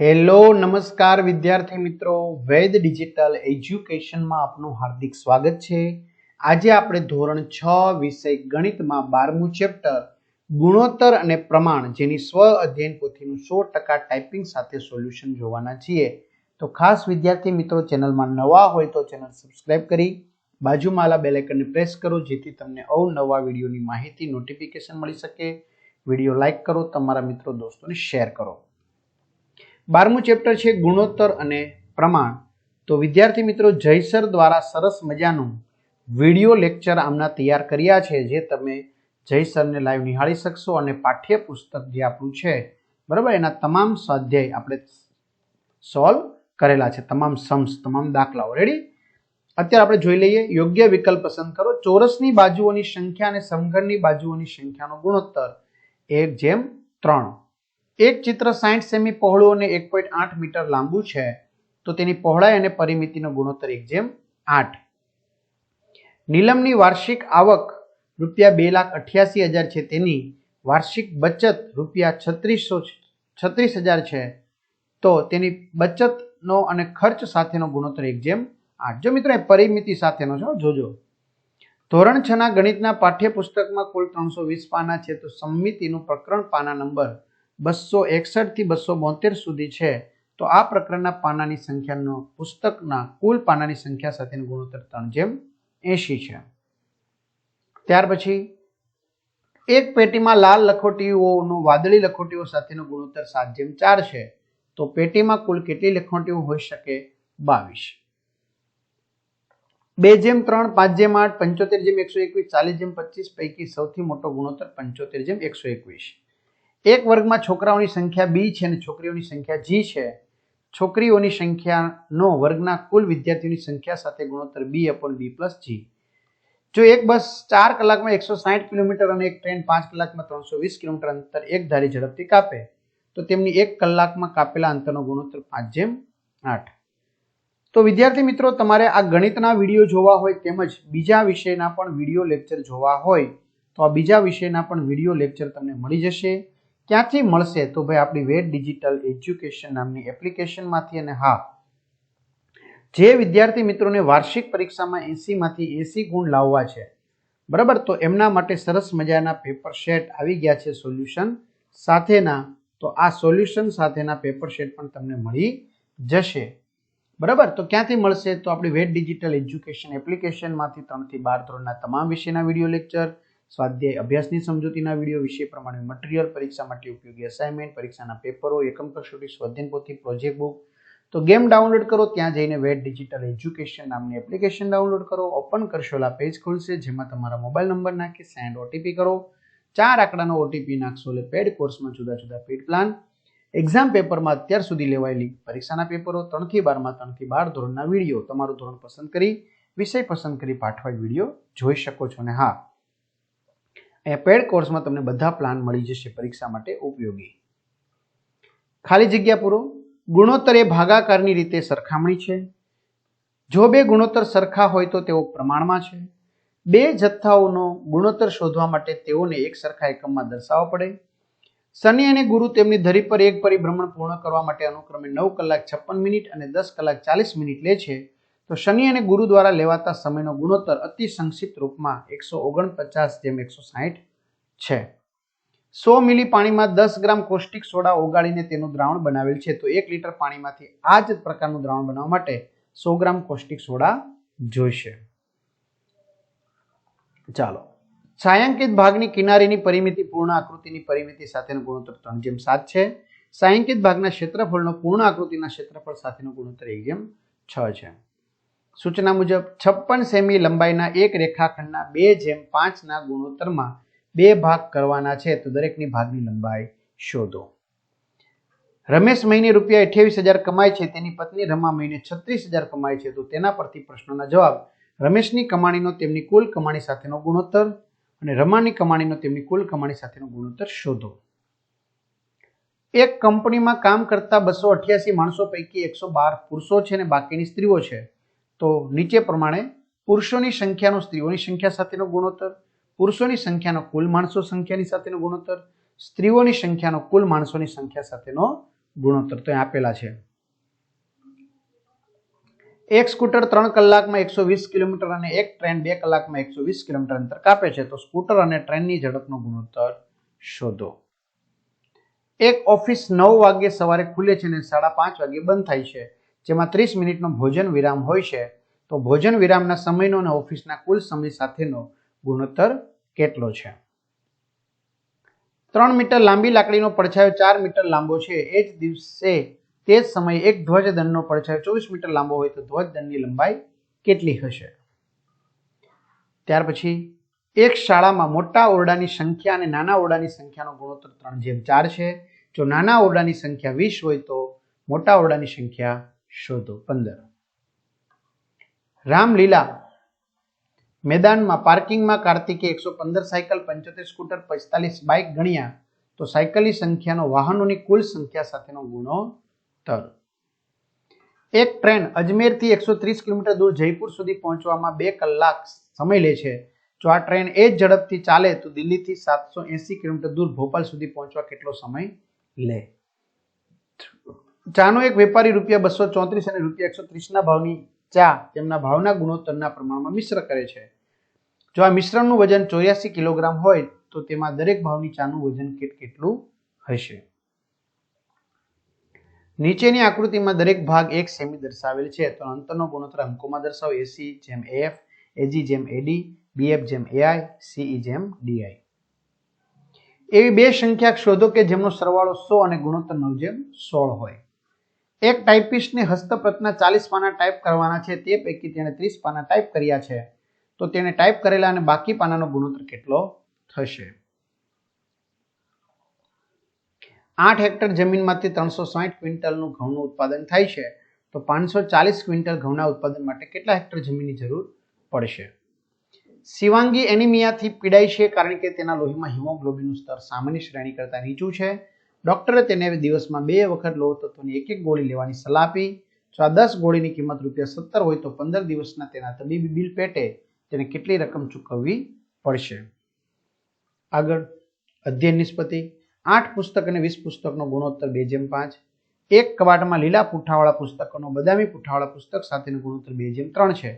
Hello, નમસ્કાર વિદ્યાર્થી મિત્રો. વેદ ડિજિટલ એજ્યુકેશનમાં આપનું હાર્દિક સ્વાગત છે. આજે આપણે ધોરણ છ વિષય ગણિતમાં બારમું ચેપ્ટર, ગુણોત્તર અને પ્રમાણ જેની સ્વ અધ્યયન પોથીનું સો ટકા ટાઈપિંગ સાથે સોલ્યુશન જોવાના છીએ. તો ખાસ વિદ્યાર્થી મિત્રો, ચેનલમાં નવા હોય તો ચેનલ સબસ્ક્રાઇબ કરી, બાજુમાં આલા બેલેકનને પ્રેસ કરો, જેથી તમને અવનવા વિડીયોની માહિતી, નોટિફિકેશન મળી શકે. વીડિયો લાઇક કરો, તમારા મિત્રો, દોસ્તોને શેર કરો. બારમું ચેપ્ટર છે ગુણોત્તર અને પ્રમાણ. તો વિદ્યાર્થી મિત્રો, જયસર દ્વારા સરસ મજાનું વીડિયો લેક્ચર આમના તૈયાર કર્યા છે, જે તમે જયસરને લાઈવ નિહાળી શકશો અને પાઠ્યપુસ્તક જે આપણું છે, બરાબર? એના તમામ સ્વાધ્યાય આપણે સોલ્વ કરેલા છે, તમામ સમ્સ તમામ દાખલાઓ. રેડી અત્યારે આપણે જોઈ લઈએ, યોગ્ય વિકલ્પ પસંદ કરો. ચોરસની બાજુઓની સંખ્યા અને સમઘનની બાજુઓની સંખ્યાનો ગુણોત્તર. એક જેમ ત્રણ. એક ચિત્ર સાઠ સેમી પહોળું અને એક પોઈન્ટ આઠ મીટર લાંબુ છે, તો તેની પહોળાઈ અને પરિમિતિનો ગુણોત્તર એક જેમ આઠ. નીલમની વાર્ષિક આવક રૂપિયા બે લાખ અઠ્યાસી હજાર છે, તેની વાર્ષિક બચત રૂપિયા છત્રીસો છત્રીસ હજાર છે, તો તેની બચતનો અને ખર્ચ સાથેનો ગુણોત્તર એક જેમ આઠ. જો મિત્રો, એ પરિમિતિ સાથેનો છો જોજો. ધોરણ છના ગણિતના પાઠ્યપુસ્તકમાં કુલ ત્રણસો વીસ પાના છે, તો સંમિતિનું પ્રકરણ પાના નંબર બસો એકસઠથી બસો બોતેર સુધી છે, તો આ પ્રકરણના પાનાની સંખ્યાનો પુસ્તકના કુલ પાનાની સંખ્યા સાથેનો ગુણોત્તર ત્રણ, જેમ એંશી છે. ત્યાર પછી, એક પેટીમાં લાલ લખોટીઓનો, વાદળી લખોટીઓ સાથેનો ગુણોત્તર સાત, જેમ ચાર છે, તો પેટીમાં કુલ કેટલી લખોટીઓ હોઈ શકે? બાવીસ. બે જેમ ત્રણ, પાંચ જેમ આઠ, પંચોતેર જેમ એકસો એકવીસ, ચાલીસ જેમ પચીસ, પૈકી સૌથી મોટો ગુણોત્તર પંચોતેર જેમ એકસો એકવીસ. એક વર્ગમાં છોકરાઓની સંખ્યા બી છે અને છોકરીઓની સંખ્યા જી છે. છોકરીઓની સંખ્યાનો વર્ગના કુલ વિદ્યાર્થીઓની સંખ્યા સાથે ગુણોત્તર બી અપોન બી પ્લસ જી. જો એક બસ ચાર કલાકમાં એકસો સાઠ કિલોમીટર અને એક ટ્રેન પાંચ કલાકમાં ત્રણસો વીસ કિલોમીટર અંતર એક ધારી ઝડપથી કાપે, તો તેમની એક કલાકમાં કાપેલા અંતરનો ગુણોત્તર પાંચ જેમ આઠ. તો વિદ્યાર્થી મિત્રો, તમારે આ ગણિતના વીડિયો જોવા હોય તેમજ બીજા વિષયના પણ વીડિયો લેક્ચર જોવા હોય, તો આ બીજા વિષયના પણ વીડિયો લેક્ચર તમને મળી જશે. ક્યાંથી મળશે? તો ભાઈ આપણી વેદ ડિજિટલ એજ્યુકેશન નામની એપ્લિકેશનમાંથી અને હા, જે વિદ્યાર્થી મિત્રોને વાર્ષિક પરીક્ષામાં એસીમાંથી એસી ગુણ લાવવા છે, બરાબર? તો એમના માટે સરસ મજાના પેપર શેટ આવી ગયા છે સોલ્યુશન સાથેના. તો આ સોલ્યુશન સાથેના પેપર શેટ પણ તમને મળી જશે, બરાબર? તો ક્યાંથી મળશે? તો આપણી વેદ ડિજિટલ એજ્યુકેશન એપ્લિકેશનમાંથી ત્રણથી બાર ધોરણના તમામ વિષયના વીડિયો લેક્ચર સ્વાધ્યાય અભ્યાસની સમજૂતીના વીડિયો વિષય પ્રમાણે મટીરિયલ પરીક્ષા માટે ઉપયોગી અસાઇનમેન્ટ પરીક્ષાના પેપરો એકમ કસોટી સ્વાધ્યાયન પોથી પ્રોજેક્ટ બુક તો ગેમ ડાઉનલોડ કરો, ત્યાં જઈને વેટ ડિજિટલ એજ્યુકેશન નામની એપ્લિકેશન ડાઉનલોડ કરો ઓપન કરશો એટલે પેજ ખુલશે, જેમાં તમારા મોબાઈલ નંબર નાખી સેન્ડ ઓટીપી કરો. ચાર આંકડાનો ઓટીપી નાખશો એટલે પેડ કોર્સમાં જુદા જુદા પેડ પ્લાન એક્ઝામ પેપરમાં અત્યાર સુધી લેવાયેલી પરીક્ષાના પેપરો ત્રણથી બારમાં ત્રણથી બાર ધોરણના વીડિયો. તમારું ધોરણ પસંદ કરી, વિષય પસંદ કરી પાઠવા વીડિયો જોઈ શકો છો. ને હા અહીંયા પેડ કોર્સમાં તમને બધા પ્લાન મળી જશે પરીક્ષા માટે ઉપયોગી. ખાલી જગ્યા પૂરો. ગુણોત્તર એ ભાગાકારની રીતે સરખામણી છે. જો બે ગુણોત્તર સરખા હોય તો તેઓ પ્રમાણમાં છે. બે જથ્થાઓનો ગુણોત્તર શોધવા માટે તેઓને એક સરખા એકમમાં દર્શાવવા પડે. શનિ અને ગુરુ તેમની ધરી પર એક પરિભ્રમણ પૂર્ણ કરવા માટે અનુક્રમે નવ કલાક છપ્પન મિનિટ અને દસ કલાક ચાલીસ મિનિટ લે છે. તો શનિ અને ગુરુ દ્વારા લેવાતા સમયનો ગુણોત્તર અતિ સંક્ષિપ્ત રૂપમાં એકસો ઓગણપચાસ જેમ એકસો સાહીઠ છે. સો મિલી પાણીમાં દસ ગ્રામ કોષ્ટિક સોડા ઓગાળીને તેનું દ્રાવણ બનાવેલ છે. તો એક લીટર પાણીમાંથી આ જ પ્રકારનું દ્રાવણ બનાવવા માટે સો ગ્રામ કોષ્ટિક સોડા જોઈશે. ચાલો. છાયાંકિત ભાગની કિનારીની પરિમિતિ પૂર્ણ આકૃતિની પરિમિતિ સાથેનો ગુણોત્તર ત્રણ જેમ સાત છે. છાયાંકિત ભાગના ક્ષેત્રફળનો પૂર્ણ આકૃતિના ક્ષેત્રફળ સાથેનો ગુણોત્તર એક જેમ છ છે. સૂચના મુજબ છપ્પન સેમી લંબાઈના એક રેખાખંડના બે જેમ પાંચના ગુણોત્તરમાં બે ભાગ કરવાના છે. તો દરેકની ભાગની લંબાઈ શોધો. રમેશ મહિને રૂપિયા અઠ્યાવીસ હજાર કમાય છે. તેની પત્ની રમા મહિને છત્રીસ હજાર કમાય છે. તો તેના પરથી પ્રશ્નોના જવાબ, રમેશની કમાણીનો તેમની કુલ કમાણી સાથેનો ગુણોત્તર અને રમાની કમાણીનો તેમની કુલ કમાણી સાથેનો ગુણોત્તર શોધો. એક કંપનીમાં કામ કરતા બસો અઠ્યાસી માણસો પૈકી એકસો બાર પુરુષો છે અને બાકીની સ્ત્રીઓ છે. તો નીચે પ્રમાણે પુરુષોની સંખ્યાનો સ્ત્રીઓની સંખ્યા સાથેનો ગુણોત્તર, પુરુષોની સંખ્યાનો કુલ માણસો સંખ્યાની સાથેનો ગુણોત્તર, સ્ત્રીઓની સંખ્યાનો કુલ માણસોની સંખ્યા સાથેનો ગુણોત્તર તો આપેલા છે. એક સ્કૂટર ત્રણ કલાકમાં એકસો વીસ કિલોમીટર અને એક ટ્રેન બે કલાકમાં એકસો વીસ કિલોમીટર અંતર કાપે છે, તો સ્કૂટર અને ટ્રેનની ઝડપનો ગુણોત્તર શોધો. એક ઓફિસ નવ વાગ્યે સવારે ખુલે છે અને સાડા પાંચ વાગ્યે બંધ થાય છે. જેમાં ત્રીસ મિનિટનો ભોજન વિરામ હોય છે, તો ભોજન વિરામના સમયનો અને ઓફિસના કુલ સમય સાથેનો ગુણોત્તર કેટલો છે? ત્રણ મીટર લાંબી લાકડીનો પડછાયો ચાર મીટર લાંબો છે, એ જ દિવસે તે જ સમયે એક ધ્વજદંડનો પડછાયો ચોવીસ મીટર લાંબો હોય તો ધ્વજદંડની લંબાઈ કેટલી હશે? ત્યાર પછી, એક શાળામાં મોટા ઓરડાની સંખ્યા અને નાના ઓરડાની સંખ્યાનો ગુણોત્તર ત્રણ જેમ ચાર છે. જો નાના ઓરડાની સંખ્યા વીસ હોય તો મોટા ઓરડાની સંખ્યા શોધો, પંદર. રામલીલા. મેદાનમાં પાર્કિંગમાં કાર્તિકે એકસો પંદર સાયકલ, પંચોતેર સ્કૂટર, પિસ્તાલીસ બાઇક ગણ્યા તો સાયકલની સંખ્યાનો, વાહનોની કુલ સંખ્યા સાથેનો ગુણોત્તર. એક ટ્રેન અજમેરથી એકસો ત્રીસ કિલોમીટર દૂર જયપુર સુધી પહોંચવામાં બે કલાક સમય લે છે. જો આ ટ્રેન એ જ ઝડપથી ચાલે, તો દિલ્હીથી સાતસો એંસી કિલોમીટર દૂર ભોપાલ સુધી પહોંચવા કેટલો સમય લે? ચાનો એક વેપારી રૂપિયા બસો ચોત્રીસ અને રૂપિયા એકસો ત્રીસના ભાવની ચા તેમના ભાવના ગુણોત્તરના પ્રમાણમાં મિશ્ર કરે છે. જો આ મિશ્રણનું વજન ચોર્યાસી કિલોગ્રામ હોય, તો તેમાં દરેક ભાવની ચાનું વજન કેટ કેટલું હશે? નીચેની આકૃતિમાં દરેક ભાગ એક સેમી દર્શાવેલ છે. તો અંતરનો ગુણોત્તર અંકોમાં દર્શાવો. એસી જેમ એફ એજી જેમ એડી બીએફ જેમ એઆઈ સીઈ જેમ ડીઆઈ એવી બે સંખ્યા શોધો કે જેમનો સરવાળો સો અને ગુણોત્તર નવ જેમ સોળ હોય. એક ટાઈપિસ્ટને હસ્તપ્રતના ચાલીસ પાના ટાઈપ કરવાના છે, તે પૈકી તેણે ત્રીસ પાના ટાઈપ કર્યા છે. તો તેણે ટાઈપ કરેલા અને બાકી પાનાનો ગુણોત્તર કેટલો થશે? આઠ હેક્ટર જમીનમાંથી ત્રણસો સાઠ ક્વિન્ટલનું ઘઉંનું ઉત્પાદન થાય છે. તો પાંચસો ચાલીસ ક્વિન્ટલ ઘઉંના ઉત્પાદન માટે કેટલા હેક્ટર જમીનની જરૂર પડશે? શિવાંગી એનિમિયાથી પીડાય છે કારણ કે તેના લોહીમાં હિમોગ્લોબિનનું સ્તર સામાન્ય શ્રેણી કરતાં નીચું છે. ડોક્ટરે તેને દિવસમાં બે વખત લોહ તત્વની એક એક ગોળી લેવાની સલાહ આપી. જો આ દસ ગોળીની કિંમત રૂપિયા સત્તર હોય તો પંદર દિવસના તેના તબીબી બિલ પેટે તેને કેટલી રકમ ચૂકવવી પડશે? આગળ. અધ્યયન નિષ્પત્તિ. આઠ પુસ્તક અને વીસ પુસ્તકનો ગુણોત્તર બે જેમ પાંચ. એક કબાટમાં લીલા પુઠ્ઠાવાળા પુસ્તકોનો બદામી પુઠ્ઠાવાળા પુસ્તક સાથેનો ગુણોત્તર બે જેમ ત્રણ છે.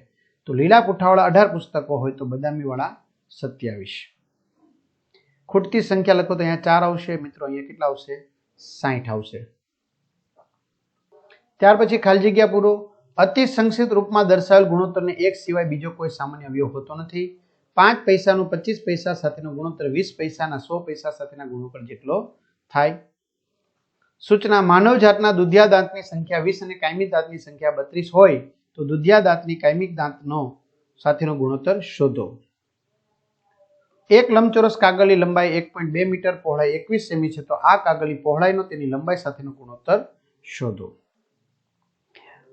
તો લીલા પુઠ્ઠાવાળા અઢાર પુસ્તકો હોય તો બદામીવાળા સત્યાવીસ. ખૂટતી સંખ્યા લખો તો અહીંયા ચાર આવશે. મિત્રો, અહીંયા કેટલા આવશે? સાહીઠ આવશે. ત્યાર પછી ખાલી જગ્યા પૂરો. અતિ સંક્ષિપ્ત રૂપમાં દર્શાવેલ ગુણોત્તરને એક સિવાય બીજો કોઈ સામાન્ય અવયવ હોતો નથી. પાંચ પૈસાનું પચીસ પૈસા સાથેનો ગુણોત્તર, વીસ પૈસાના સો પૈસા સાથેના ગુણોત્તર જેટલો થાય. સૂચના, માનવ જાતના દુધિયા દાંતની સંખ્યા વીસ અને કાયમી દાંતની સંખ્યા બત્રીસ હોય તો દુધિયા દાંતની કાયમિક દાંતનો સાથેનો ગુણોત્તર શોધો. એક લંબચોરસ કાગળની લંબાઈ એક પોઈન્ટ બે મીટર, પહોળાઈ એકવીસ સેમી છે, તો આ કાગળની પહોળાઈનો તેની લંબાઈ સાથેનો ગુણોત્તર શોધો.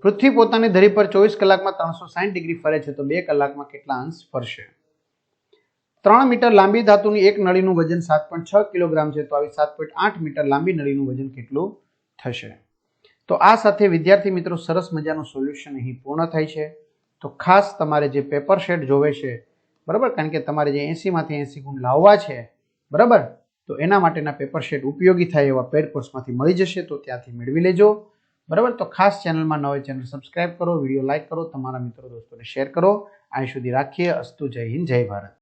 પૃથ્વી પોતાની ધરી પર ચોવીસ કલાકમાં ત્રણસો સાઠ ડિગ્રી ફરે છે, તો બે કલાકમાં કેટલા અંશ ફરશે? ત્રણ મીટર લાંબી ધાતુની એક નળીનું વજન સાત પોઈન્ટ છ કિલોગ્રામ છે, તો આવી સાત પોઈન્ટ આઠ મીટર લાંબી નળીનું વજન કેટલું થશે? તો આ સાથે વિદ્યાર્થી મિત્રો સરસ મજાનું સોલ્યુશન અહીં પૂર્ણ થાય છે. તો ખાસ તમારે જે પેપર શેડ જોવે છે બરાબર? કારણ કે તમારે જે એંસીમાંથી એંસી ગુણ લાવવા છે, બરાબર? તો એના માટેના પેપર શેટ ઉપયોગી થાય એવા પેડ કોર્સમાંથી મળી જશે, તો ત્યાંથી મેળવી લેજો. બરાબર? તો ખાસ ચેનલમાં નવી ચેનલ સબસ્ક્રાઇબ કરો વીડિયો લાઇક કરો, તમારા મિત્રો, દોસ્તોને શેર કરો. અહીં સુધી રાખીએ. અસ્તુ, જય હિન્દ, જય ભારત.